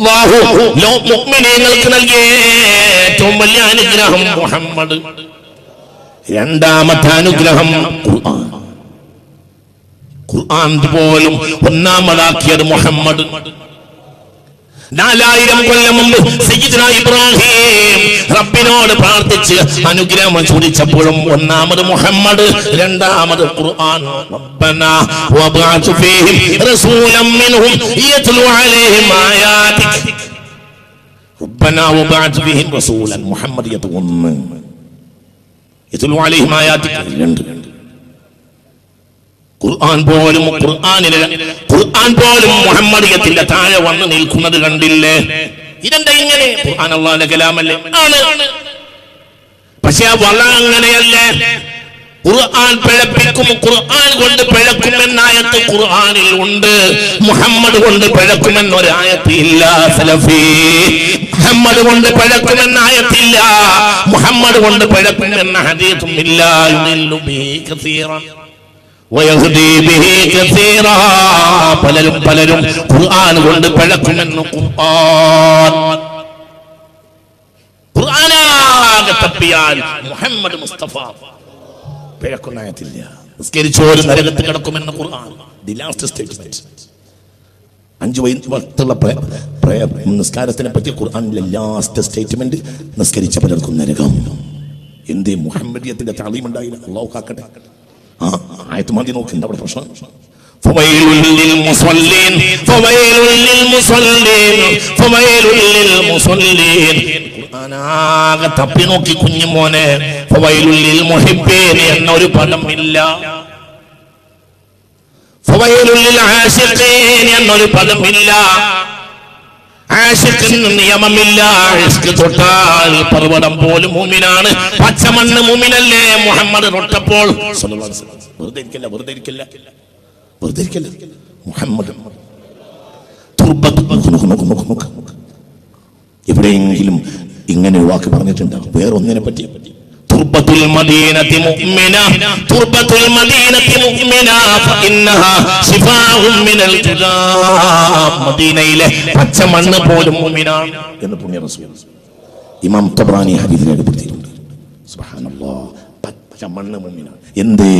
അള്ളാഹു മുഗ്മിനീങ്ങൾക്ക് നൽകിയ ഏറ്റവും വലിയ അനുഗ്രഹം മുഹമ്മദ്. രണ്ടാമത്തെ അനുഗ്രഹം ഖുർആൻ. ഖുർആൻ പോലും ഒന്നാമതാക്കിയത് മുഹമ്മദ്. നാലായിരം കൊല്ലം മുമ്പ് സയ്യിദ്ന ഇബ്രാഹിം റബ്ബിനോട് പ്രാർത്ഥിച്ച് അനുഗ്രഹം ചോദിച്ചപ്പോഴും ഒന്നാമത് മുഹമ്മദ് രണ്ടാമത് ഖുർആൻ. റബ്ബന വബഅത് ഫീഹിം റസൂലൻ മിൻഹും യത്ലു അലൈഹിം ആയാതി റബ്ബന വബഅത് ഫീഹിം റസൂലൻ മുഹമ്മദ് യത്ലു അലൈഹിം ആയാതിക. രണ്ട്. ഖുർആൻ പോലും ഖുർആനിലെ ഖുർആൻ പോലും മുഹമ്മദിയത്തിന്റെ താഴെ വന്ന് നിൽക്കുന്നത് കണ്ടില്ലേ? ഇതെന്താ ഇങ്ങനെ? ഖുർആൻ അള്ളാഹിന്റെ കലാമല്ലേ? ആണ്. പക്ഷെ ആ വള അങ്ങനെയല്ലേ? ഖുർആൻ പിഴപ്പിക്കും ഖുർആൻ കൊണ്ട് പിഴക്കുമെന്നായത്ത് ഖുർആനിൽ ഉണ്ട്. മുഹമ്മദ് കൊണ്ട് പിഴക്കുമെന്നൊരായത്ത് ഇല്ല സലഫി. മുഹമ്മദ് കൊണ്ട് പിഴക്കുമെന്നായത്തില്ല മുഹമ്മദ് കൊണ്ട് പിഴക്കുമെന്ന ഹദീസും ഇല്ല. പലരും പലരും ഖുർആൻ കൊണ്ട് പിഴക്കുമെന്ന് ഖുർആൻ. മുഹമ്മദ് മുസ്തഫ. നരകത്ത് കിടക്കുമെന്ന് ഖുർആൻ. ദി ലാസ്റ്റ് സ്റ്റേറ്റ്മെന്റ് അഞ്ചു വയസ്സുള്ള നിസ്കാരത്തിനെ പറ്റി ഖുർആനിലെ ലാസ്റ്റ് സ്റ്റേറ്റ്മെന്റ് നിസ്കരിച്ച പലർക്കും നരകം. എന്തേ മുഹമ്മദിയത്തിന്റെ താളീം ഉണ്ടായില്ല? അള്ളാഹു കാക്കട്ടെ. ആ? ആയത്ത് മതി നോക്ക് എന്താ അവിടെ പ്രശ്നം فويل للمصلين فويل للمصلين فويل للمصلين ഖുർആനാകെ തപ്പി നോക്കി കുഞ്ഞു മോനെ ഫവൈലുൽ ലിൽ മുഹിബ്ബീൻ എന്നൊരു പദം ഇല്ല ഫവൈലുൽ ലിൽ ആശിഖീൻ എന്നൊരു പദം ഇല്ല ആശിഖിന് നിയമമില്ല തൊട്ടാൽ പർവതം പോലും മൂമിനാണ്. പച്ചമണ്ണ് മൂമിനല്ലേ? മുഹമ്മദ് തൊട്ടപ്പോൾ. മുഹമ്മദ്. എവിടെയെങ്കിലും ഇങ്ങനെ വാക്ക് പറഞ്ഞിട്ടുണ്ട്? വേറൊന്നിനെ പറ്റി തുർബത്തുൽ മദീനത്തി മുഅ്മിന തുർബത്തുൽ മദീനത്തി മുഅ്മിന ഫഇന്നഹാ ശിഫാഉം മിനൽ ജുദാം മദീനയിലെ പച്ചമണ്ണ് പോലും മുഅ്മിനാണ് എന്ന് പുണ്യ ഇമാം തബ്രാനി ഹദീസ് രേഖപ്പെടുത്തിയിട്ടുണ്ട്. സുബ്ഹാനല്ലാഹ് പച്ചമണ്ണ് മുഅ്മിനാണ്. എന്തേ?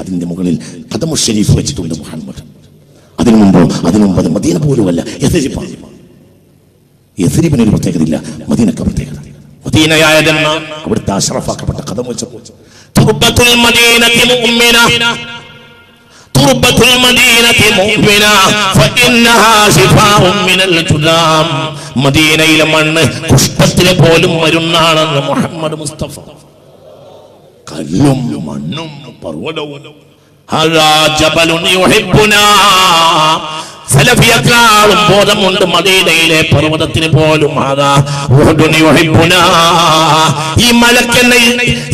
അതിന്റെ മുകളിൽ ഖദമു ഷരീഫ് വെച്ചിട്ടുണ്ട് മുഹമ്മദ്. അതിനു മുമ്പോ അതിനു മുമ്പ് അത് മദീന പോലുമല്ല. യസരിപ്പാണ് യഥരിപ്പിന് ഒരു പ്രത്യേകതയില്ല. മദീനക്ക് പ്രത്യേകത. മദീനയായതെന്ന അവിടുത്തെ അഷറഫാക്കപ്പെട്ട കഥ വെച്ചപ്പോൾ തുർബത്തുൽ മദീനത്തി മുഅ്മിന. തുർബത്തുൽ മദീനത്തി മുഅ്മിന. ഫഇന്നഹാ ശിഫാഉം മിനൽ ജുദാം മദീനയിലെ മണ്ണ് കുഷ്ഠത്തിലെ പോലും മരുന്നാണെന്ന് മുഹമ്മദ് മുസ്തഫ. കല്ലും മണ്ണും പർവതവും. സലഫിയക്കാളും ബോധമുണ്ട് മദീനയിലെ പർവതത്തിന് പോലും. ഈ മലക്കെന്നെ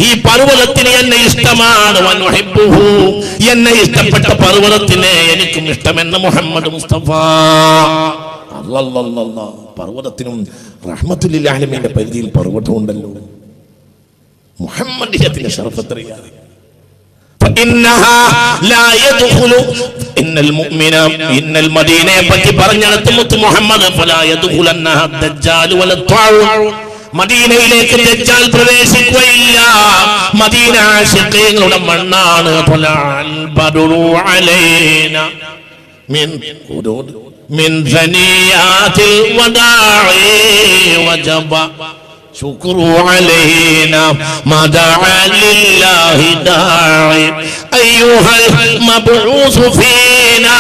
ഈ പർവതത്തിന് എന്നെ ഇഷ്ടമാണ്. എന്നെ ഇഷ്ടപ്പെട്ട പർവതത്തിനെ എനിക്കും ഇഷ്ടമെന്ന് മുഹമ്മദ് മുസ്തഫ. പർവതത്തിനും റഹ്മത്തുല്ലാലിമിന്റെ പരിധിയിൽ പർവതമുണ്ടല്ലോ മുഹമ്മദിന്റെ ഷറഫത്രയാണ് فإنها لا يدخل إن المؤمن إن المدينة പറ്റി പറഞ്ഞിടത്ത് മുത്ത് മുഹമ്മദ് فلا يدخلنها الدجال ولا الطاعون മദീനയിലേക്ക് ദജ്ജാൽ പ്രവേശിക്കുകയില്ല മദീന ആശിഖീങ്ങളുടെ മണ്ണാണ് طلع البدر علينا من حدود من ثنيات الوداع وجب شكر علينا ما دعا لله داعي. أيها المبعوث فينا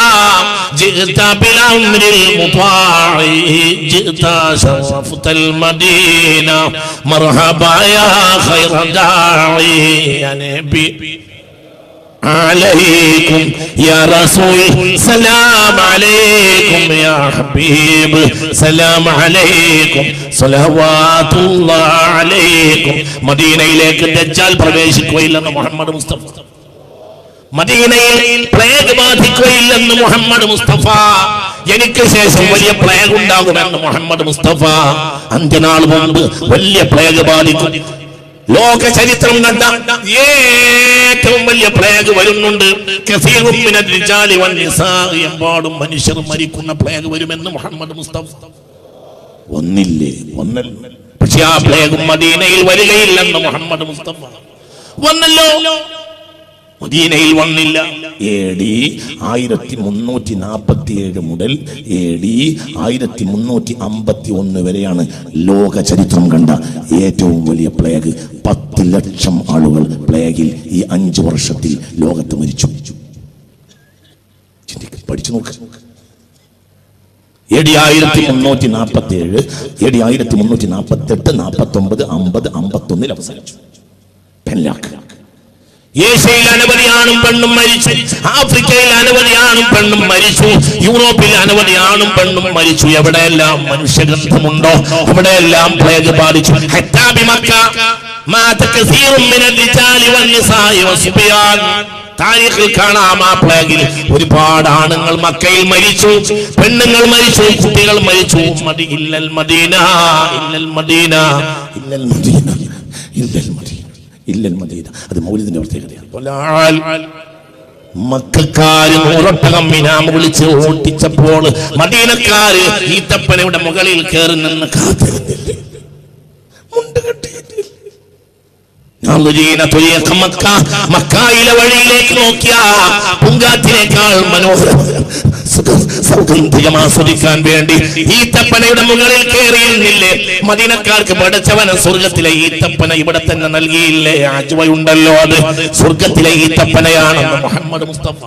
جئت بالأمر المطاع جئت شرفت المدينة. مرحبا يا خير داعي يا نبي. عليكم يا رسول سلام عليكم يا حبيب سلام عليكم صلوات الله عليكم മദീനയിലേക്ക് ദജ്ജാൽ പ്രവേശിക്കുകയില്ലെന്ന് മുഹമ്മദ് മുസ്തഫ മദീനയിൽ പ്ലേഗ് ബാധിക്കുകയില്ലെന്ന് മുഹമ്മദ് മുസ്തഫ എനിക്ക് ശേഷം വലിയ പ്ലേഗ് ഉണ്ടാകുമെന്ന് മുഹമ്മദ് മുസ്തഫ അഞ്ചനാൾ മുമ്പ് വലിയ പ്ലേഗ് ബാധിക്കും ലോക ചരിത്രം കണ്ട ഏറ്റവും വലിയ പ്ലേഗ് വരുന്നുണ്ട്. എമ്പാടും മനുഷ്യർ മരിക്കുന്ന പ്ലേഗ് വരുമെന്ന് മുഹമ്മദ് മുസ്തഫ. ഒന്നില്ലേ? ഒന്നല്ല. പക്ഷെ ആ പ്ലേഗും മദീനയിൽ വരികയില്ലെന്ന് മുഹമ്മദ് മുസ്തഫ. വന്നല്ലോ. മദീനയിൽ വന്നില്ല. എ ഡി ആയിരത്തി മുന്നൂറ്റി നാൽപ്പത്തി ഏഴ് മുതൽ എ ഡി ആയിരത്തി മുന്നൂറ്റി അമ്പത്തി ഒന്ന് വരെയാണ് ലോക ചരിത്രം കണ്ട ഏറ്റവും വലിയ പ്ലേഗ് പത്ത് ലക്ഷം ആളുകൾ പ്ലേഗിൽ ഈ അഞ്ചു വർഷത്തിൽ ലോകത്ത് മരിച്ചു. പഠിച്ചു നോക്ക്. എ ആയിരത്തി മുന്നൂറ്റി നാൽപ്പത്തി ഏഴ് എ ആയിരത്തി മുന്നൂറ്റി നാൽപ്പത്തി എട്ട് നാൽപ്പത്തി ഒമ്പത് അമ്പത് അമ്പത്തി ഒന്നിൽ അവസാനിച്ചു. ടെൻ ലാക്ക് ഏഷ്യയിൽ അനവധി ആണും പെണ്ണും മരിച്ചു. ആഫ്രിക്കയിൽ അനവധി ആണും പെണ്ണും മരിച്ചു. യൂറോപ്പിൽ അനവധി ആണും പെണ്ണും മരിച്ചു. എവിടെയെല്ലാം മനുഷ്യഗന്ധമുണ്ടോ അവിടെയെല്ലാം പ്ലേഗ് ബാധിച്ചു. ഒരുപാട് ആണുങ്ങൾ മക്കയിൽ മരിച്ചു പെണ്ണുങ്ങൾ മരിച്ചു കുട്ടികൾ മരിച്ചു. മതി ഇല്ലൽ മദീന ഇല്ലൽ മദീന ഇല്ലൽ മദീന ഇല്ലൽ മദീന. ഇല്ലൽ മദീന. അത് മൗലിദിന്റെ പ്രത്യേകതയാണ്. മക്കാര് നൂറൊട്ടകം മിനാമ വിളിച്ച് ഓട്ടിച്ചപ്പോൾ മദീനക്കാര് ഈത്തപ്പനയുടെ മുകളിൽ കയറി നിന്ന് കാത്തിരുന്നില്ലേ? മുണ്ട് കെട്ടിയിട്ടില്ല? മക്കായിലെ വഴിയിലേക്ക് നോക്കിയ പൂങ്കാറ്റിനേക്കാൾ മനോഹരം സൗഗന്ധികം ആസ്വദിക്കാൻ വേണ്ടി ഈത്തപ്പനയുടെ മുകളിൽ കയറിയിരുന്നില്ലേ? മദീനക്കാർക്ക് പഠിച്ചവന് സ്വർഗത്തിലെ ഈത്തപ്പന ഇവിടെ തന്നെ നൽകിയില്ലേ? ആജുവയുണ്ടല്ലോ അത്. സ്വർഗത്തിലെ ഈത്തപ്പനയാണെന്ന് മുഹമ്മദ് മുസ്തഫ.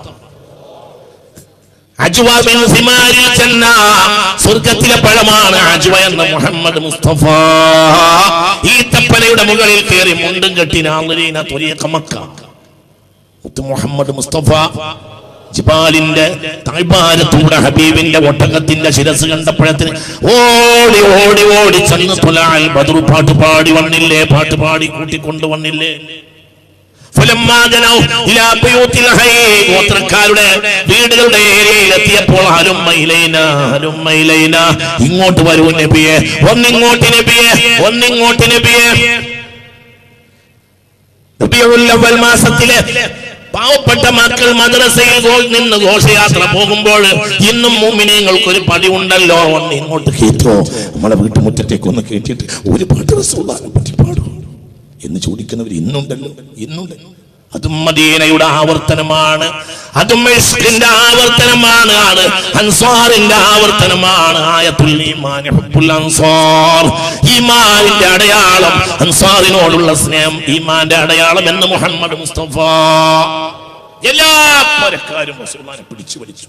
സ്വർഗത്തിലെ പഴമാണ് അജുവ എന്ന മുഹമ്മദ് മുസ്തഫ. ഈ തപ്പനയുടെ മുകളിൽ കയറി മുണ്ടും കെട്ടി നാളീന തൊലിയക്ക മക്ക. മുത്ത് മുഹമ്മദ് മുസ്തഫ ജിബാലിന്റെ താഴ്ഭാരത്തൂടെ ഹബീബിന്റെ ഒട്ടകത്തിന്റെ ശിരസ് കണ്ടപ്പോഴത്തിന് ഓടി ഓടി ഓടി ചെന്ന് തുലാൽ ബദറു പാട്ട് പാടി വന്നില്ലേ? പാട്ട് പാടി കൂട്ടിക്കൊണ്ടു വന്നില്ലേ? ഗോത്രക്കാരുടെ വീടുകളുടെ ഏരിയയിൽ ഇങ്ങോട്ട് വരൂ നബിയെ ഒന്നിങ്ങോട്ട് നബിയെ ഒന്നിങ്ങോട്ട് നബിയെ. മാസത്തിലെ പാവപ്പെട്ട മക്കൾ മദ്രസയിൽ നിന്ന് ഘോഷയാത്ര പോകുമ്പോൾ ഇന്നും മൂമിനിയങ്ങൾക്ക് ഒരു പടി ഉണ്ടല്ലോ ഒന്ന് ഇങ്ങോട്ട് കേട്ടോ. നമ്മളെ വീട്ടുമുറ്റത്തേക്ക് ഒന്ന് കേട്ടിട്ട് ഒരു പാട്ട് പറ്റി പാടും. എന്ന് ചോദിക്കുന്നവർ ഇന്നുണ്ടല്ലോ ഇന്നുണ്ടല്ലോ. അതും മദീനയുടെ ആവർത്തനമാണ്. അതും ഇഷ്കിന്റെ ആവർത്തനമാണ് ആണ്. അൻസാറിന്റെ ആവർത്തനമാണ്. ആയത്തുൽ അൻസാർ. ഈമാനിന്റെ അടയാളം അൻസാറിനോടുള്ള സ്നേഹം ഈമാന്റെ അടയാളം എന്ന് മുഹമ്മദ് മുസ്തഫ. എല്ലാ പരക്കാരും മുസൽമാനെ പിടിച്ചു വലിച്ചു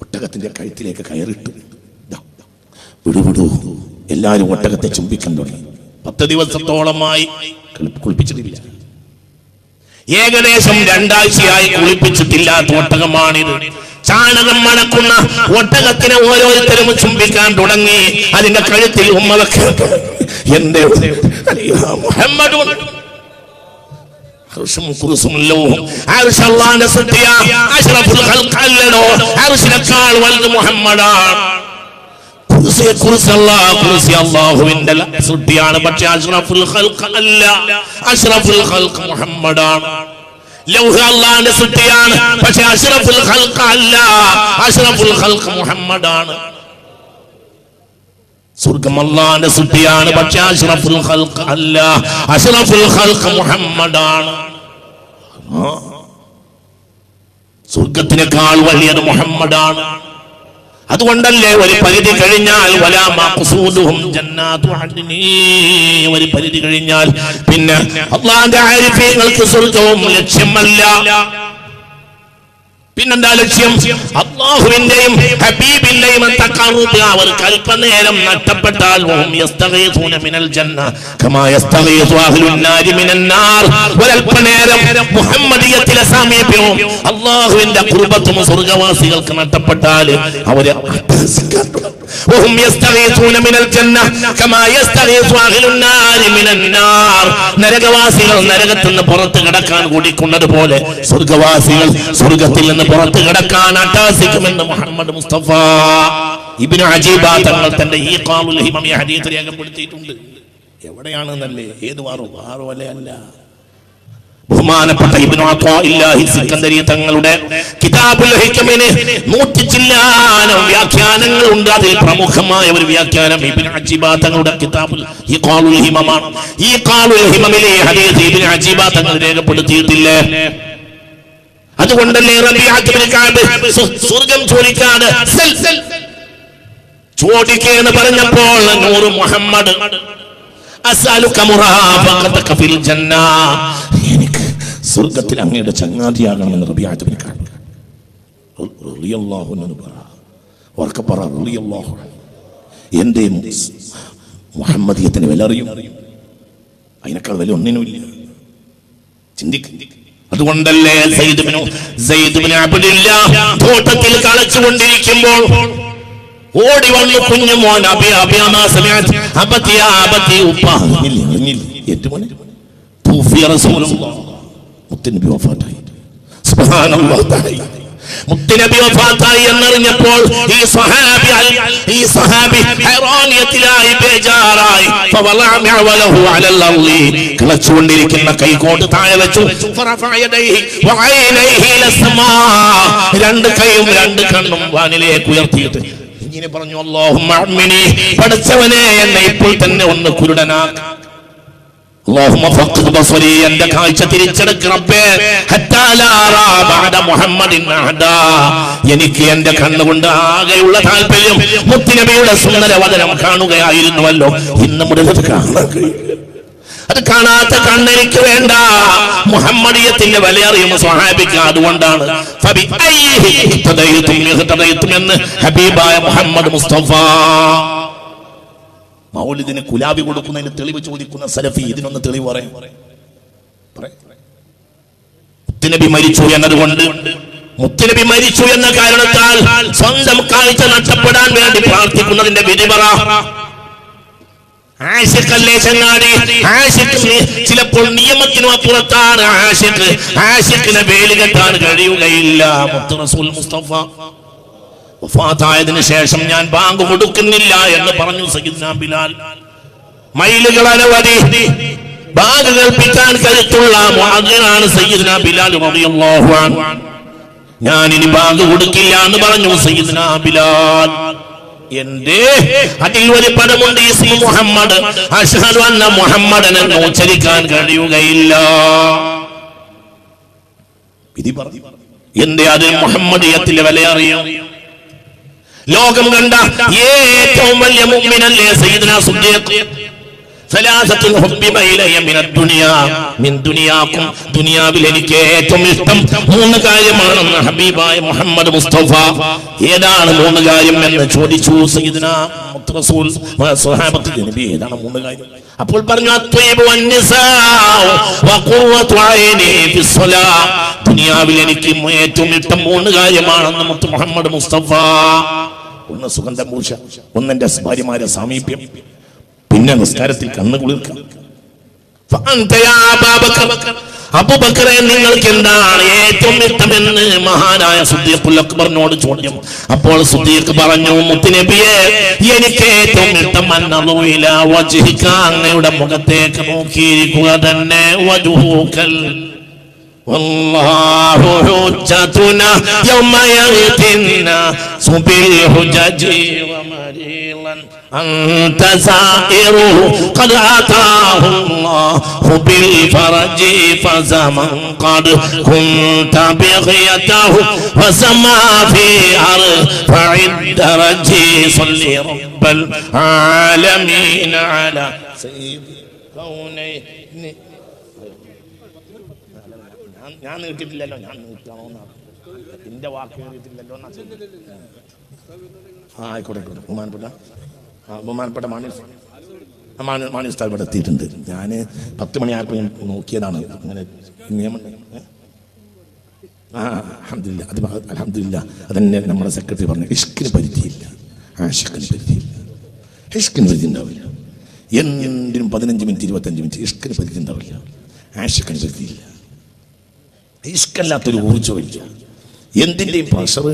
ഒട്ടകത്തിന്റെ കഴുത്തിലേക്ക് കയറിട്ടു വിടുവിടൂ എല്ലാരും ഒട്ടകത്തെ ചുംബിക്കാൻ തുടങ്ങി. പത്ത് ദിവസത്തോളമായി. കുളി- കുളിപ്പിച്ചിട്ടില്ല. ഏകദേശം രണ്ടാഴ്ചയായി കുളിപ്പിച്ചിട്ടില്ലാത്ത ഒട്ടകമാണിത് ചാണകം മണക്കുന്ന ഒട്ടകത്തിനെ ഓരോരുത്തരും ചുംബിക്കാൻ തുടങ്ങി. അതിന്റെ കഴുത്തിൽ ഉമ്മതൊക്കെ എന്റെ മുഹമ്മദ്. കുർസിയെ കുറിച്ച് കുർസി അല്ലാഹുവിന്റെ ല- സൃഷ്ടിയാണ് പക്ഷേ അഷ്റഫുൽ ഖൽഖ് അല്ല. അഷ്റഫുൽ ഖൽഖ് മുഹമ്മദാണ്. ലൗഹ അല്ലാഹുവിന്റെ സൃഷ്ടിയാണ് പക്ഷേ അഷ്റഫുൽ ഖൽഖ് അല്ല. അഷ്റഫുൽ ഖൽഖ് മുഹമ്മദാണ്. സ്വർഗം അല്ലാഹുവിന്റെ സൃഷ്ടിയാണ് പക്ഷേ അഷ്റഫുൽ ഖൽഖ് അല്ല. അഷ്റഫുൽ ഖൽഖ് മുഹമ്മദാണ്. സ്വർഗത്തിനേക്കാൾ വലിയത് മുഹമ്മദാണ്. അതുകൊണ്ടല്ലേ ഒരു പരിധി കഴിഞ്ഞാൽ ഒരു പരിധി കഴിഞ്ഞാൽ പിന്നെ അള്ളാന്റെ ആരിഫ്യങ്ങൾക്ക് സ്വർഗവും ലക്ഷ്യമല്ല. പിന്നെന്താ ലക്ഷ്യം? അള്ളാഹുവിന്റെയും ഹബീബിന്റെയും അവർ കൽപ്പനേരം നഷ്ടപ്പെട്ടാൽ അള്ളാഹുവിന്റെ കുടുംബത്തും സ്വർഗവാസികൾക്ക് നഷ്ടപ്പെട്ടാൽ അവർ നരകവാസികൾ നരകത്തിൽ നിന്ന് പുറത്ത് കിടക്കാൻ കൂടിക്കുന്നത് പോലെ സ്വർഗവാസികൾ സ്വർഗത്തിൽ നിന്ന് പുറത്ത് കിടക്കാൻ അട്ടാസിക്കുമെന്ന് മുഹമ്മദ് മുസ്തഫ ഇബിന് അജീബ തങ്ങൾ തന്റെ ഈ കാമുൽ ഹിമം ഈ ഹദീത്ത് രേഖപ്പെടുത്തിയിട്ടുണ്ട്. എവിടെയാണെന്നല്ലേ? ഏത് വാറു? വാറു അല്ലേ അല്ല. ബഹുമാനപ്പെട്ട സിക്കന്ദരി തങ്ങളുടെ കിതാബുൽ ഹിക്കമിന് നൂറ്റി ചില്ലാനം വ്യാഖ്യാനങ്ങളുണ്ട് അതിൽ പ്രമുഖമായ ഒരു വ്യാഖ്യാനം ഇബ്നു അജീബ തങ്ങളുടെ കിതാബുൽ ഹിമമാണ്. ഈ ഖാലുൽ ഹിമമിലെ ഹദീസ് ഇബ്നു അജീബ തങ്ങൾ രേഖപ്പെടുത്തിയിട്ടില്ലേ? അതുകൊണ്ടല്ലേ സ്വർഗം ചോദിക്കാട് ചോദിക്കേന്ന് പറഞ്ഞപ്പോൾ നൂറ് മുഹമ്മദ് എനിക്ക് സ്വർഗത്തിൽ അങ്ങയുടെ ചങ്ങാതിയാകണമെന്ന് റബീഅത്ത് കാണുക പറ. മുസ്- മുഹമ്മദിയത്തിന് വില അറിയും അതിനേക്കാൾ വില ഒന്നിനുമില്ല. ചിന്തിക്കും. അതുകൊണ്ടല്ലേ തോട്ടത്തിൽ കളച്ചുകൊണ്ടിരിക്കുമ്പോൾ ഓടി വന്നു കുഞ്ഞു മോൻ അബി അബിയാമാ സമയത്ത് അബത്തിയ അബത്തി ഉപ്പ. അറിഞ്ഞില്ല അറിഞ്ഞില്ല ഏറ്റുമോനെ തൂഫിയ റസൂലുള്ളാഹ്. മുത്തനബി വഫാത്തായി. സുബ്ഹാനല്ലാഹ്. തആല മുത്തുനബി വഫാത്തായി എന്നറിഞ്ഞപ്പോൾ ഈ സഹാബി ഈ സഹാബി ഹൈറാനിയത്തിലായി ബേജാറായി. ഫവലഅമഅവലഹു അലൽ അർളി കിളച്ചുകൊണ്ടിരിക്കുന്ന കൈകോട്ട് താഴെ വെച്ചു. ഫറഫഅ യദൈഹി വഅൈനൈഹി ലസ്മാ രണ്ട് കൈയും രണ്ട് കണ്ണും വാനിലേക്ക് ഉയർത്തിയിട്ട്. ഇങ്ങനെ പറഞ്ഞു അല്ലാഹുമ്മ അമ്മിനി പഠിച്ചവനെ എന്നെ ഇപ്പോൾ തന്നെ ഒന്ന് കുരുടനാക്ക. കാഴ്ച എനിക്ക് എന്റെ കണ്ണുകൊണ്ട് ആകെയുള്ള താല്പര്യം മുത്തിനബിയുടെ സുന്ദര വചനം കാണുകയായിരുന്നുവല്ലോ. ഇന്ന് അത് കാണാൻ. അത് കാണാത്ത കണ്ണെനിക്ക് വേണ്ട. മുഹമ്മദിയത്തിന്റെ വില അറിയുന്ന സ്വഹാബിക്ക് അതുകൊണ്ടാണ്. എന്ന് ഹബീബായ മുഹമ്മദ് മുസ്തഫ. മൗലിദിന് കുലാബി കൊടുക്കുന്നതിന് തെളിവ് ചോദിക്കുന്ന സലഫി ഇതിനൊന്ന് തെളിവ് പറയാം. മുത്തുനബി മരിച്ചു എന്നതുകൊണ്ട് മുത്തുനബി മരിച്ചു എന്ന കാരണത്താൽ സ്വന്തം കാഴ്ച നഷ്ടപ്പെടാൻ വേണ്ടി പ്രാർത്ഥിക്കുന്നതിന്റെ വിധി പറ. ആശിക്കല്ലേ ചങ്ങാടി? ചിലപ്പോൾ നിയമത്തിനും അപ്പുറത്താണ് ആശിക്ക് ആശിക്കിനെ വേലി കെട്ടാൻ കഴിയുകയില്ല. മുസ്തഫ. വഫാത്തായതിനു ശേഷം ഞാൻ ബാങ്ക് കൊടുക്കുന്നില്ല എന്ന് പറഞ്ഞു സയ്യിദ്ന ബിലാൽ. മൈലുകൾ അനവധി. ബാങ്ക് കേൾപ്പിക്കാൻ കരുത്തുള്ള മുഅദ്ദിനാണ് സയ്യിദ്ന ബിലാൽ റളിയല്ലാഹു അൻഹു. ഞാൻ ഇനി ബാങ്ക് കൊടുക്കില്ല എന്ന് പറഞ്ഞു സയ്യിദ്ന ബിലാൽ. എന്റെ അതിൽ ഒരു പദമുണ്ട് ഇസ്മു മുഹമ്മദ്. അഷ്ഹദു അന്ന മുഹമ്മദൻ എന്ന് ഉച്ചരിക്കാൻ കഴിയുകയില്ല. വിധി പറഞ്ഞു. എന്റെ അതിൽ മുഹമ്മദിയത്തിലെ വില അറിയാം? ലോകം കണ്ട ഏറ്റവും വലിയ മുമ്പിനല്ലേ സൈദന സുദ്ദീഖ്? ദുനിയാക്കും ദുനിയാവിൽ എനിക്ക് ഏറ്റവും ഇഷ്ടം മൂന്ന് കാര്യമാണെന്ന് ഹബീബായ മുഹമ്മദ് മുസ്തഫ. ഏതാണ് മൂന്ന് കാര്യം എന്ന് ചോദിച്ചു ഏതാണ് മൂന്ന് കാര്യം? അപ്പോൾ പറഞ്ഞു ദുനിയാവിൽ എനിക്ക് ഏറ്റവും ഇഷ്ടം മൂന്ന് കാര്യമാണെന്ന് മുത്ത് മുഹമ്മദ് മുസ്തഫ. ഒന്ന് സുഗന്ധഭൂഷ ഒന്നെന്റെ ഭാര്യമാരെ സാമീപ്യം. പിന്നെ നിസ്കാരത്തിൽ കണ്ണു കുളിർക്കാം ഫഅന്ത യാ അബൂബക്കർ. അബൂബക്കറെ നിങ്ങൾക്ക് എന്താണ് ഏറ്റവും ഇഷ്ടമെന്ന് മഹാനായ സുദ്ദീഖുൽ അക്ബറിനോട് ചോദ്യം അപ്പോൾ സുദ്ദീഖ് പറഞ്ഞു മുത്തുനബിയെ എനിക്ക് ഏറ്റവും ഇഷ്ടം അന്നറുയില വജ്ഹിക അങ്ങയുടെ മുഖത്തേക്ക് നോക്കിയിരിക്കുക തന്നെ വജുഹൂക്കൽ والله حجتنا يوم يغتنا بالحجج ومريضا أنت زائره قد أتاه الله بالفرج فزمن قد كنت بغيته وسما في أرفع الدرج صل رب العالمين على سيد كونين ഞാൻ- ഞാൻ നീട്ടിട്ടില്ലല്ലോ ഞാൻ നീട്ടണമെന്നാണ് എന്റെ വാക്ക് നീട്ടിട്ടില്ലല്ലോ എന്നാ ചോദിച്ചത്. ആ ആയിക്കോട്ടെ ആയിക്കോട്ടെ ബഹുമാനപ്പെട്ട ആ ബഹുമാനപ്പെട്ട മാണി മാണി ഉസ്താദ് ഇവിടെ എത്തിയിട്ടുണ്ട്. ഞാൻ പത്ത് മണിയായപ്പോൾ ഞാൻ നോക്കിയതാണ്. അങ്ങനെ നിയമം? ആ അഹമ്മദില്ല അത് അലഹമില്ല അതന്നെ നമ്മുടെ സെക്രട്ടറി പറഞ്ഞു ഇഷ്കിന് പരിധിയില്ല. ആഷിക്കിന് പരിധിയില്ല. ഇഷ്കിന് പരിധി ഉണ്ടാവില്ല. എന്തിനും പതിനഞ്ച് മിനിറ്റ് ഇരുപത്തഞ്ച് മിനിറ്റ് ഇഷ്കിന് പരിധി ഉണ്ടാവില്ല. ആഷിക്കിന് പരിധിയില്ല. ഇഷ്കല്ലാത്തൊരു ഊർജമില്ല എന്തിന്റെയും പ്രഷർ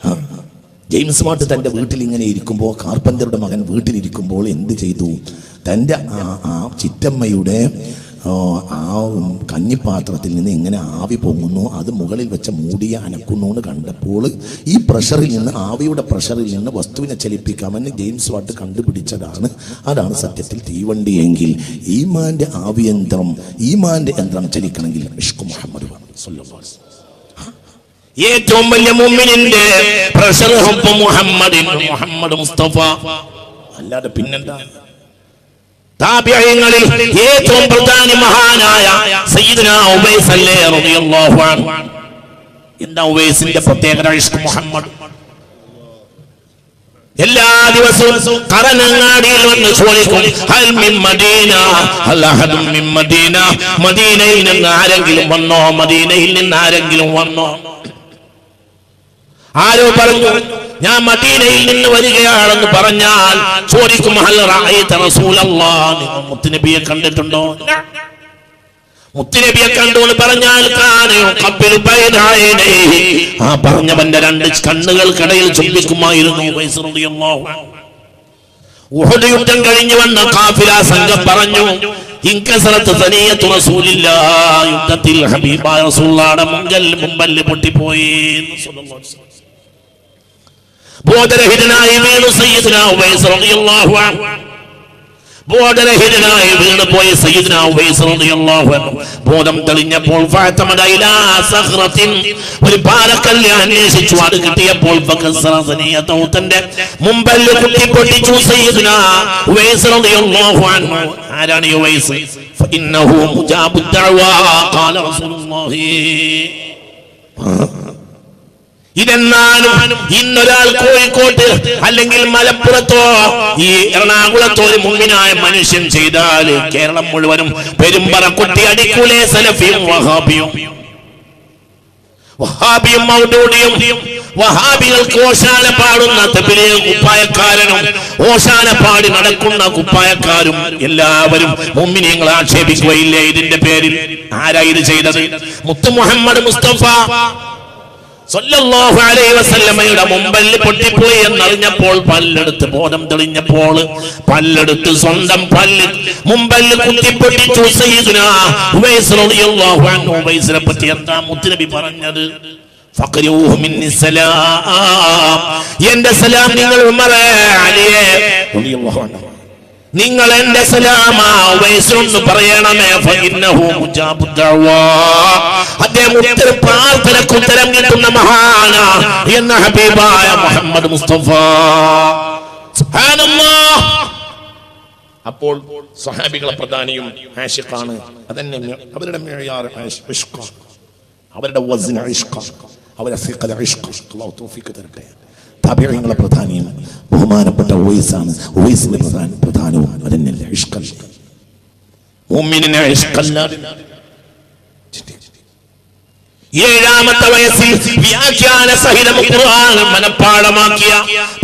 ആ. ജെയിംസ് മാട്ട് തന്റെ വീട്ടിൽ ഇങ്ങനെ ഇരിക്കുമ്പോൾ കാർപ്പന്ററുടെ മകൻ വീട്ടിലിരിക്കുമ്പോൾ എന്ത് ചെയ്തു? തന്റെ ആ ചിറ്റമ്മയുടെ ആ കഞ്ഞിപ്പാത്രത്തിൽ നിന്ന് എങ്ങനെ ആവി പൊങ്ങുന്നു. അത് മുകളിൽ വെച്ച മൂടിയ അനക്കുന്നു എന്ന് കണ്ടപ്പോൾ ഈ പ്രഷറിൽ നിന്ന് ആവിയുടെ പ്രഷറിൽ നിന്ന് വസ്തുവിനെ ചലിപ്പിക്കാമെന്ന് ജെയിംസ് വാട്ട് കണ്ടുപിടിച്ചതാണ്. അതാണ് സത്യത്തിൽ തീവണ്ടി എങ്കിൽ ഈമാന്റെ ആവിയന്ത്രം ഈമാന്റെ യന്ത്രം ചലിക്കണമെങ്കിൽ ഇഷ്കു മുഹമ്മദ് വേണം. ഏറ്റവും വലിയ മുമ്മിനിന്റെ മുഹമ്മദ് മുസ്തഫ. അല്ലാതെ പിന്നെന്താ? താപ്യങ്ങളിൽ ഏറ്റവും പ്രധാന മഹാനായ ഉബൈസ് റളിയല്ലാഹു അൻഹു. എന്താ ഉവൈസിന്റെ പ്രത്യേകത ഇഷ്ക് മുഹമ്മദ്? എല്ലാ ദിവസവും കറനങ്ങാടിയിൽ വന്ന് ചോദിക്കും ഹൽ മിൻ മദീന? ഹൽ മിൻ മദീന? മദീനയിൽ നിന്ന് ആരെങ്കിലും വന്നോ? മദീനയിൽ നിന്ന് ആരെങ്കിലും വന്നോ? ആരോ പറഞ്ഞു ഞാൻ മദീനയിൽ നിന്ന് വരികയാണെന്ന് പറഞ്ഞാൽ ചോദിക്കും മുത്തുനബിയെ കണ്ടിട്ടുണ്ടോ മുത്തുനബിയെ എന്ന് പറഞ്ഞാൽ. ആ പറഞ്ഞവന്റെ രണ്ട് കണ്ണുകൾക്കിടയിൽ ചുംബിക്കുമായിരുന്നു. ഉഹദ് യുദ്ധം കഴിഞ്ഞു വന്ന കാഫില സംഘം പറഞ്ഞു ഇൻകസറത്ത് സനിയത്തു റസൂലില്ലാ യുദ്ധത്തിൽ ഹബീബായ റസൂലുള്ളാഹിയുടെ മുങ്കൽ മുമ്പല്ല് പൊട്ടിപ്പോയി ബോധരഹിതനായി വീണു സയ്യിദ്ന ഉവൈസ് റളിയല്ലാഹു അൻഹു. ബോധരഹിതനായി വീണ് പോയ സയ്യിദ്ന ഉവൈസ് റളിയല്ലാഹു അൻഹു. ബോധം തെളിഞ്ഞപ്പോൾ ഫഅതമദ ഇലാ സഖറത്തിൻ ഒരു പാറക്കല്ല് അന്വേഷിച്ചു. അത് കിട്ടിയപ്പോൾ ഫകസറ സനിയതഹു തന്റെ മുമ്പല്ല് കുത്തി പൊട്ടിച്ചു സയ്യിദ്ന ഉവൈസ് റളിയല്ലാഹു അൻഹു. ആരാണ് ഈ ഉവൈസ്? ഫഇന്നഹു മുജാബു ദഅവ. ഖാല റസൂലുള്ളാഹി. ഇതെന്നാലും ഇന്നൊരാൾ കോഴിക്കോട്ട് അല്ലെങ്കിൽ മലപ്പുറത്തോ ഈ എറണാകുളത്തോ ഒരു മുമ്പിനായ മനുഷ്യൻ ചെയ്താൽ കേരളം മുഴുവനും പെരുമ്പറ കുട്ടി അടിക്കൂലേ സലഫിയും വഹാബിയും. വഹാബിയും മൗഡൂഡിയും വഹാബികൾക്ക് ഓശാന പാടുന്ന തബിലെ കുപ്പായക്കാരനും ഓശാന പാടി നടക്കുന്ന കുപ്പായക്കാരും എല്ലാവരും മുമ്മിനിയങ്ങൾ ആക്ഷേപിക്കുകയില്ലേ ഇതിന്റെ പേരിൽ? ആരാ ഇത് ചെയ്തത്? മുത്തു മുഹമ്മദ് മുസ്തഫ വസല്ലമയുടെ പൊട്ടിപ്പോയി എന്നറിഞ്ഞപ്പോൾ പല്ലെടുത്ത് ബോധം തെളിഞ്ഞപ്പോൾ പല്ലെടുത്ത് സ്വന്തം പല്ല് മുമ്പല്ല് കുത്തിപ്പൊട്ടിച്ചു. പറ്റി പറഞ്ഞത്? എന്റെ സലാം നിങ്ങൾ ഉമറേ അലിയെ. നിങ്ങൾ എന്റെ സലാമാ ഉവൈസിനൊന്ന് പറയണമേ അദ്ദേഹം ഉത്തരം പ്രാർത്ഥനക്ക് ഉത്തരം കിട്ടുന്ന മഹാന എന്ന ഹബീബായ മുഹമ്മദ് മുസ്തഫ. അപ്പോൾ സഹാബികളെ പ്രധാനിയും ആഷിഖാണ്. അതന്നെ അവരുടെ അവരുടെ. അവരുടെ തരട്ടെ. താബിഈങ്ങളെ പ്രധാനിയാണ് ബഹുമാനപ്പെട്ട ഉവൈസാണ്. വോയിസിന്റെ പ്രധാന പ്രധാനവും അതന്നെയല്ലേ ഏഴാമത്തെ വയസ്സിൽ വ്യാഖ്യാന സഹിതം ഖുർആൻ മനപ്പാടമാക്കിയ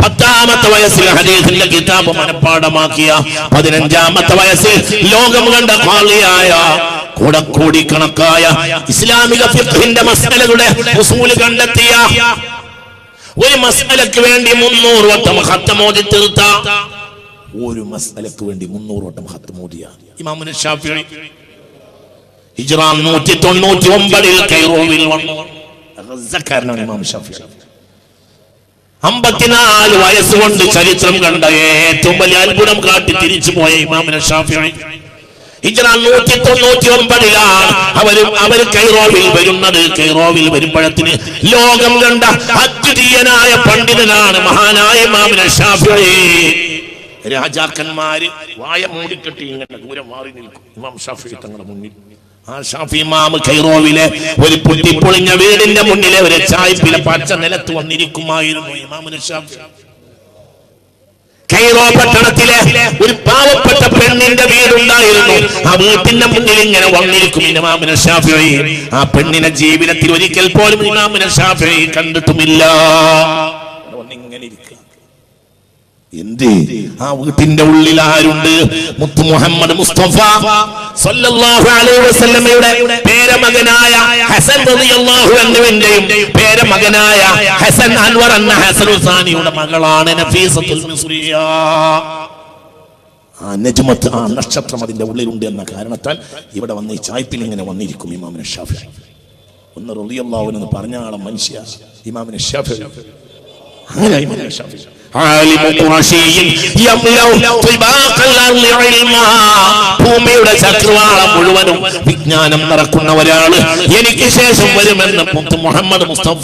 പത്താമത്തെ വയസ്സിൽ ഹദീസിന്റെ കിതാബ് മനപ്പാടമാക്കിയ പതിനഞ്ചാമത്തെ വയസ്സിൽ ലോകം കണ്ട ഖാളിയായ കൂടക്കൂടി കണക്കായ ഇസ്ലാമിക ഫിഖ്ഹിന്റെ മസലകളുടെ ഉസൂൽ കണ്ടെത്തിയ ഒരു മസാലക്ക് വേണ്ടി മുന്നൂറ് വട്ടം ഹത്തമോദി തീർത്ത. ഒരു മസാലക്ക് വേണ്ടി മുന്നൂറ് വട്ടം ഹത്തമോദിയ ഇമാമുന ഹിജ്റ നൂറ്റി തൊണ്ണൂറ്റി ഒമ്പതിൽ കൈറോവിൽ വന്നു. ഇമാം ഷാഫി. അമ്പത്തിനാല് വയസ്സുകൊണ്ട് ചരിത്രം കണ്ട ഏറ്റവും വലിയ അത്ഭുതം കാട്ടി തിരിച്ചു പോയ ഇമാമിനെ ഷാഫി ഹിജ്റ നൂറ്റി തൊണ്ണൂറ്റി ഒമ്പതിലാണ് അവർ അവർ കൈറോവിൽ വരുന്നത്. കൈറോവിൽ വരുമ്പോഴത്തിന് ലോകം കണ്ട അദ്വിതീയനായ പണ്ഡിതനാണ് മഹാനായ മാമിന ഷാഫി രാജാക്കന്മാര് വായ മൂടിക്കെട്ടി ഇങ്ങനെ ദൂരം മാറി നിൽക്കും. ഇമാം ഷാഫി തങ്ങളുടെ മുന്നിൽ. ആ ഷാഫി ഇമാം കൈറോവിലെ ഒരു പൊട്ടിപ്പൊളിഞ്ഞ വീടിന്റെ മുന്നിലെ ഒരു ചായ്പിലെ പച്ച നിലത്ത് വന്നിരിക്കുമായിരുന്നു ഇമാമിന് ഷാഫി. കൈറോ പട്ടണത്തിലെ ഒരു പാവപ്പെട്ട പെണ്ണിന്റെ വീടുണ്ടായിരുന്നു. ആ വീട്ടിന്റെ മുന്നിൽ ഇങ്ങനെ വന്നിരിക്കും ആ പെണ്ണിനെ ജീവിതത്തിൽ ഒരിക്കൽ പോലും ഇമാമിന് കണ്ടിട്ടുമില്ല. ഇങ്ങനെ ഇരിക്കുക. എന്തേ? ആ വീട്ടിന്റെ ഉള്ളിൽ ആരുണ്ട് മുത്തു മുഹമ്മദ് മുസ്തഫ സല്ലല്ലാഹു അലൈഹി വസല്ലമയുടെ പേരമകനായ ഹസൻ റളിയല്ലാഹു അൻഹുവിന്റെയും പേരമകനായ ഹസൻ എന്ന മകളാണ് നഫീസത്തുൽ ആ നജ്മത്ത് ആ നക്ഷത്രം അതിന്റെ ഉള്ളിലുണ്ട് എന്ന കാരണത്താൽ ഇവിടെ വന്ന് ഈ ചായ്പിൽ ഇങ്ങനെ വന്നിരിക്കും ഇമാമിനെ ഷാഫി. ഒന്ന് റളിയല്ലാഹുവിനെന്ന് പറഞ്ഞ ആളെ മനുഷ്യ. ഇമാമിനെ ഷാഫി. അങ്ങനെ ഇമാമിനെ ഷാഫി? عالم قرشي يملأ طباق الأرض علما ഭൂമിയുടെ ചക്രവാളം മുഴുവനും വിജ്ഞാനം നടക്കുന്ന ഒരാള് എനിക്ക് ശേഷം വരുമെന്ന് മുത്ത് മുഹമ്മദ് മുസ്തഫ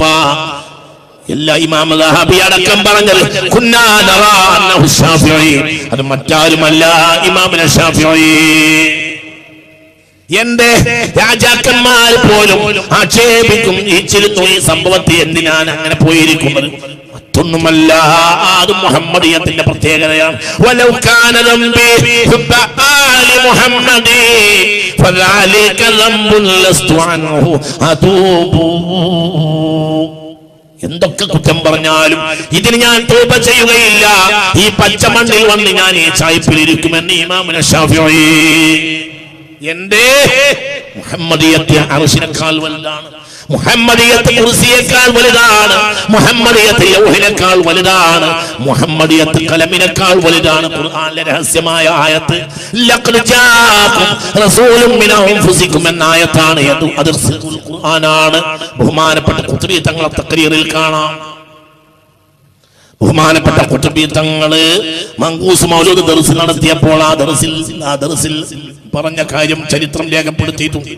എല്ലാ ഇമാം ദഹബി അടക്കം പറഞ്ഞത് കുന്നാ നറാ അന്നഹു ശാഫിഈ. അത് മറ്റാരുമല്ല ഇമാമിനെ ഷാഫിഈ എന്റെ രാജാക്കന്മാർ പോലും ആക്ഷേപിക്കും ഈ ചിരുന്നു ഈ സംഭവത്തെ എന്തിനാണ് അങ്ങനെ പോയിരിക്കുന്നത് മറ്റൊന്നുമല്ല അത് മുഹമ്മദിയത്തിന്റെ പ്രത്യേകതയാണ്. എന്തൊക്കെ കുറ്റം പറഞ്ഞാലും ഇതിന് ഞാൻ തൂപ ചെയ്യുകയില്ല. ഈ പച്ചമണ്ണിൽ വന്ന് ഞാൻ ഈ ചായ്പിൽ ഇരിക്കുമെന്ന് ഇമാമുന ഷാഫിഈ. എന്റെ മുഹമ്മദിയത്തെ അറസിനേക്കാൾ വലുതാണ്. മുഹമ്മദിയത്ത് കുർസിയേക്കാൾ വലുതാണ് മുഹമ്മദിയത്ത് യൗഹിനേക്കാൾ വലുതാണ് മുഹമ്മദിയത്ത് കലമിനേക്കാൾ വലുതാണ് ഖുർആനിലെ രഹസ്യമായ ആയത്ത്. ലഖദ് ജാഅകും റസൂലും മിൻ അൻഫുസികും എന്ന ആയത്താണ് അത്. ഖുർആനാണ് ബഹുമാനപ്പെട്ട ഖുത്ബി തങ്ങളെ തക്രീറിൽ കാണാം. ബഹുമാനപ്പെട്ട കുട്ടുബി തങ്ങൾ മങ്കൂസ് മൗലൂദ് ദർസിൽ നടത്തിയപ്പോൾ ആ ദർസിൽ ആ ദർസിൽ പറഞ്ഞ കാര്യം ചരിത്രം രേഖപ്പെടുത്തിയിട്ടുണ്ട്.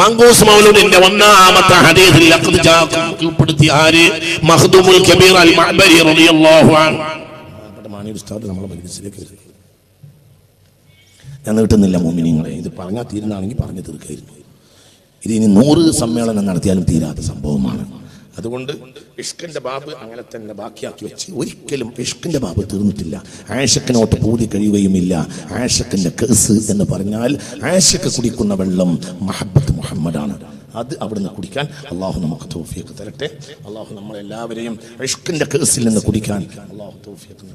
മങ്കൂസ് മൗലൂദിന്റെ ഒന്നാമത്തെ ഹദീസിൽ ലഖദ് ജാഅക്കും ഉൾപ്പെടുത്തി ആര്? മഖ്ദൂമുൽ കബീർ അൽ മഅബരി റളിയല്ലാഹു അൻഹു. മാണി ഉസ്താദ് നമ്മളെ മജ്ലിസിലേക്ക് ഞാൻ നീട്ടുന്നില്ല മോമിനിങ്ങളെ. ഇത് പറഞ്ഞാൽ തീരുന്നാണെങ്കിൽ പറഞ്ഞു തീർക്കായിരുന്നു. ഇത് ഇനി നൂറ് സമ്മേളനം നടത്തിയാലും തീരാത്ത സംഭവമാണ്. അതുകൊണ്ട് ഇഷ്കിന്റെ ബാബ് അങ്ങനെ തന്നെ ബാക്കിയാക്കി വെച്ച് ഒരിക്കലും ഇഷ്കിന്റെ ബാബ് തീർന്നിട്ടില്ല. ആഷക്കിനോട്ട് പൂതി കഴിയുകയുമില്ല. ആഷക്കിന്റെ കേസ് എന്ന് പറഞ്ഞാൽ ആഷക്ക് കുടിക്കുന്ന വെള്ളം മഹബത്ത് മുഹമ്മദാണ്. അത് അവിടുന്ന് കുടിക്കാൻ അള്ളാഹു നമുക്ക് തോഫിയൊക്കെ തരട്ടെ. അള്ളാഹു നമ്മളെല്ലാവരെയും ഇഷ്കിന്റെ കേസിൽ നിന്ന് കുടിക്കാൻ അള്ളാഹു തോഫിയൊക്കെ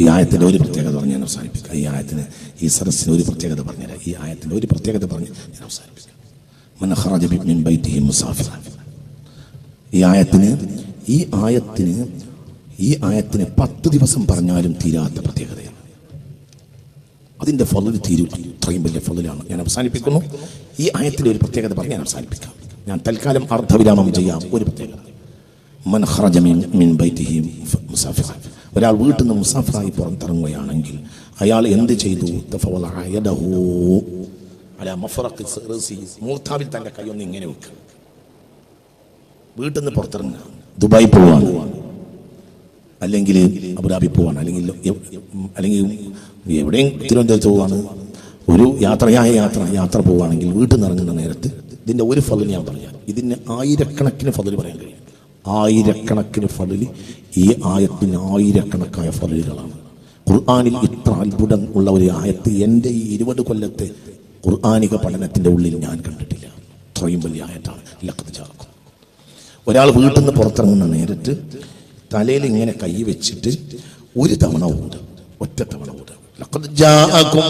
ഈ ആയത്തിന്റെ ഒരു പ്രത്യേകത പറഞ്ഞ് ഞാൻ അവസാനിപ്പിക്കാം. ഈ ആയത്തിന് ഈ സദസ്സിന് ഒരു പ്രത്യേകത പറഞ്ഞുതരാം ഈ ആയത്തിന്റെ ഒരു പ്രത്യേകത പറഞ്ഞ് ഞാൻ അവസാനിപ്പിക്കാം. മൻ ബൈത്തിഹി. ഈ ആയത്തിന് ഈ ആയത്തിന് ഈ ആയത്തിന് പത്ത് ദിവസം പറഞ്ഞാലും തീരാത്ത പ്രത്യേകതയാണ്. അതിന്റെ ഫലൽ തീരും ഇത്രയും വലിയ ഫലലാണ് ഞാൻ അവസാനിപ്പിക്കുന്നു. ഈ ആയത്തിന്റെ ഒരു പ്രത്യേകത പറഞ്ഞ് ഞാൻ അവസാനിപ്പിക്കാം. ഞാൻ തൽക്കാലം അർദ്ധവിരാമം ചെയ്യാം. ഒരു പ്രത്യേകത. മൻ ഖറജ മിൻ ബൈത്തിഹി മുസാഫിറൻ. ഒരാൾ വീട്ടിൽ നിന്ന് മുസാഫറായി പുറത്തിറങ്ങുകയാണെങ്കിൽ അയാൾ എന്ത് ചെയ്തു? അലാ മഫറഖി സിർസി. തന്റെ കൈ ഒന്ന് ഇങ്ങനെ വെക്കുക വീട്ടിൽ നിന്ന് പുറത്തിറങ്ങുക. ദുബായ് പോവാണ്. അല്ലെങ്കിൽ അബുദാബി പോവാണ്. അല്ലെങ്കിൽ അല്ലെങ്കിൽ എവിടെയും തിരുവനന്തപുരത്ത് പോവാണ്. ഒരു യാത്രയായ യാത്ര യാത്ര പോവുകയാണെങ്കിൽ വീട്ടിൽ നിന്ന് ഇറങ്ങുന്ന നേരത്ത് ഇതിന്റെ ഒരു ഫലം ഞാൻ പറഞ്ഞാൽ ഇതിന് ആയിരക്കണക്കിന് ഫലൽ പറയാൻ കഴിയും. ആയിരക്കണക്കിന് ഫലൽ ഈ ആയത്തിന് ആയിരക്കണക്കായ ഫലലുകളാണ്. ഖുർആാനിൽ ഇത്ര അത്ഭുതം ഉള്ള ഒരു ആയത്ത് എന്റെ ഈ ഇരുപത് കൊല്ലത്തെ ഖുർആാനിക പഠനത്തിന്റെ ഉള്ളിൽ ഞാൻ കണ്ടിട്ടില്ല. അത്രയും വലിയ ആയത്താണ്. ലക്കത്ത് ചാക്കും ഒരാൾ വീട്ടിൽ നിന്ന് പുറത്തിറങ്ങുന്ന നേരിട്ട് തലയിൽ ഇങ്ങനെ കൈ വെച്ചിട്ട് ഒരു തവണ ഓട് ഒറ്റ തവണ ലഖദ് ജാഅക്കും.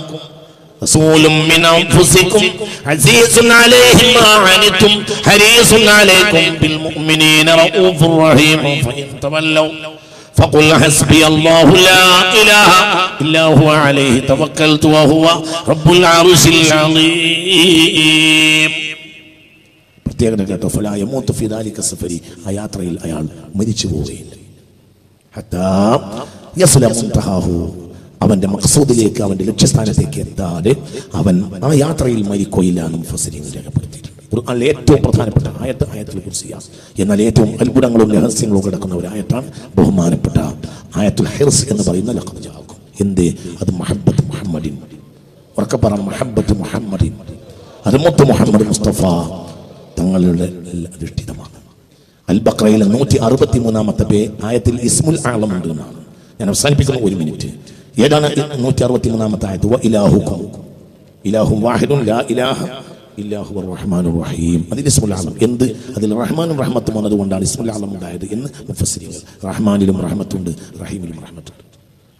رسول من أنفسكم عزيز عليه ما عنتم حريص عليكم بالمؤمنين رؤوف رحيم فإن تولوا فقل حسبي الله لا إله إلا هو عليه توكلت وهو رب العرش العظيم പ്രത്യേകത കേട്ടോ ഫലായ മൂത്ത് ഫിദാലിക സഫരി ആ യാത്രയിൽ അയാൾ മരിച്ചു പോവുകയില്ല ഹത്താ യസ്ല മുൻതഹാഹു. അവന്റെ മക്സൂദിലേക്ക് അവന്റെ ലക്ഷ്യസ്ഥാനത്തേക്ക് എത്താതെ അവൻ ആ യാത്രയിൽ മരിക്കുകയില്ല എന്ന് ഫസരിങ്ങൾ രേഖപ്പെടുത്തിയിട്ടുണ്ട്. ഏറ്റവും പ്രധാനപ്പെട്ട ആയത്ത് ആയത്തിൽ കുറിച്ച് എന്നാൽ ഏറ്റവും അത്ഭുതങ്ങളും രഹസ്യങ്ങളും കിടക്കുന്ന ഒരു ആയത്താണ് ബഹുമാനപ്പെട്ട ആയത്തുൽ ഹിർസ് എന്ന് പറയുന്ന ജാഅക്കും എന്ത്? അത് മഹബത്ത് മുഹമ്മദിൻ. ഉറക്കെ പറ മഹബത്ത് മുഹമ്മദിൻ. അത് മുത്ത് മുഹമ്മദ് മുസ്തഫ തങ്ങളുടെ അധിഷ്ഠിതമാണ് അൽ ബക്രയിലെ നൂറ്റി അറുപത്തി മൂന്നാമത്തെ പേ ആയത്തിൽ ഇസ്മുൽ ആളം ഉണ്ട് ഞാൻ അവസാനിപ്പിക്കുന്ന ഒരു മിനിറ്റ്. ഏതാണ്? നൂറ്റി അറുപത്തി മൂന്നാമത്തെ ആയത്ത് വ ഇലാഹുക്കും. ഇലാഹും വാഹിദും ലാ ഇലാഹ ഇല്ലാഹു റഹ്മാനു റഹീം. അതിൽ ഇസ്മുലാലം എന്ത്? അതിൽ റഹ്മാനും റഹ്മത്തും വന്നതുകൊണ്ടാണ് ഇസ്മുൽ ആലം ഉണ്ടായത് എന്ന് മുഫസ്സിരികൾ. റഹ്മാനിലും റഹ്മത്തുണ്ട് റഹീമിലും റഹ്മത്തുണ്ട്.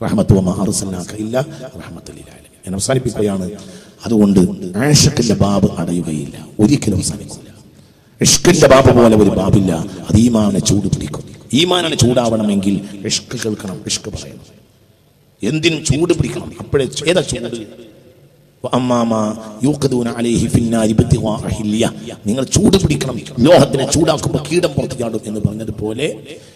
റഹ്മത്ത് അർസൽനാക ഇല്ലാ ആലമീൻ ഞാൻ അവസാനിപ്പിക്കുകയാണ്. അതുകൊണ്ട് ആഷക്കിന്റെ ബാബ് അടയുകയില്ല. ഒരിക്കലും അവസാനിക്കില്ല. ഇഷ്കിന്റെ ബാബ് പോലെ ഒരു ബാബില്ല. അത് ഈമാനെ ചൂട് പിടിക്കും. ഈമാനെ ചൂടാവണമെങ്കിൽ ഇഷ്ക് കേൾക്കണം ഇഷ്ക് പറയണം. എന്തിനും ചൂട് പിടിക്കണം. അപ്പോഴേ ഏതാ ചൂട്? നിങ്ങൾ ചൂട് പിടിക്കണം. ലോഹത്തിനെ ചൂടാക്കുമ്പോൾ കീടം പുറത്ത് ചാടും എന്ന് പറഞ്ഞതുപോലെ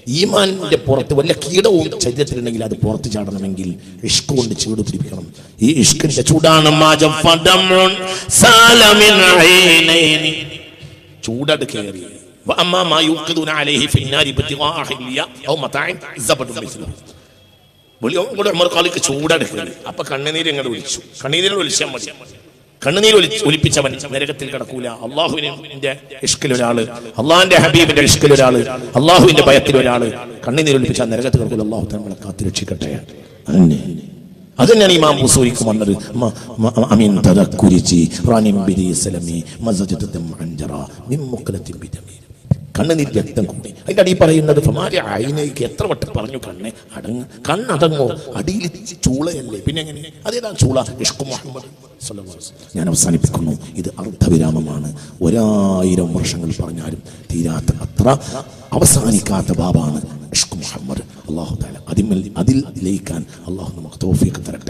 ഈമാനിന്റെ പുറത്ത് വല്ല കീടവും ശരീരത്തിലുണ്ടെങ്കിൽ അത് പുറത്ത് ചാടണമെങ്കിൽ ഇഷ്ക് കൊണ്ട് ചൂട് പിടിക്കണം ഈ ഇഷ്കിന്റെ ചൂടാണ് ചൂടട് കയറി വഅമ്മാമ യൂഖദൂന അലൈഹി ഫിന്നാരി ബിത്തിഗാഅ ഹില്യ ഔ മതാഇൻ സബദും മിസ്ലുഹു വെളിയോ കൂടെ ഉമർ ഖാലിക്ക് ചൂടെടുക്കരുത് അപ്പൊ കണ്ണുനീര് ഇങ്ങോട്ട് ഒലിച്ചു. കണ്ണുനീരിൽ ഒലിച്ചാൽ മതി. കണ്ണുനീര് ഒലി ഒലിപ്പിച്ചവൻ നരകത്തിൽ കിടക്കൂല. അള്ളാഹുവിന്റെ ഇഷ്കിൽ ഒരാൾ അള്ളാഹിന്റെ ഹബീബിന്റെ ഇഷ്കിൽ ഒരാൾ അള്ളാഹുവിന്റെ ഭയത്തിൽ ഒരാൾ. കണ്ണുനീര് ഒലിപ്പിച്ച നരകത്തിൽ കിടക്കൂല. അള്ളാഹു നമ്മളെ കാത്തിരക്ഷിക്കട്ടെ അതന്നെ. അതന്നെയാണ് ഇമാം ബുസൂരിക്ക് വന്നത് അമീൻ തദക്കുരിച്ചി റാനിം ബിരി സലമി മസജദത്തും അഞ്ചറ മിം മുഖലത്തിൻ ബിദമി കണ്ണുനീർ രക്തം കൂടി അതിന്റെ അടിയിൽ പറയുന്നത് ഫമാരി അയിനയ്ക്ക് എത്ര വട്ടം പറഞ്ഞു കണ്ണെ അടങ്ങ് കണ്ണടങ്ങോ അടിയിൽ ചൂളയല്ലേ? പിന്നെ എങ്ങനെ? അതേതാണ് ചൂള. ഞാൻ അവസാനിപ്പിക്കുന്നു. ഇത് അർദ്ധവിരാമമാണ്. ഒരായിരം വർഷങ്ങൾ പറഞ്ഞാലും തീരാത്ത അത്ര അവസാനിക്കാത്ത ബാബാണ് ഇഷ്കു മുഹമ്മദ്. അള്ളാഹു താല അതിൽ അതിൽ ലയിക്കാൻ അള്ളാഹു നമുക്ക് തോഫിയൊക്കെ തരട്ടെ.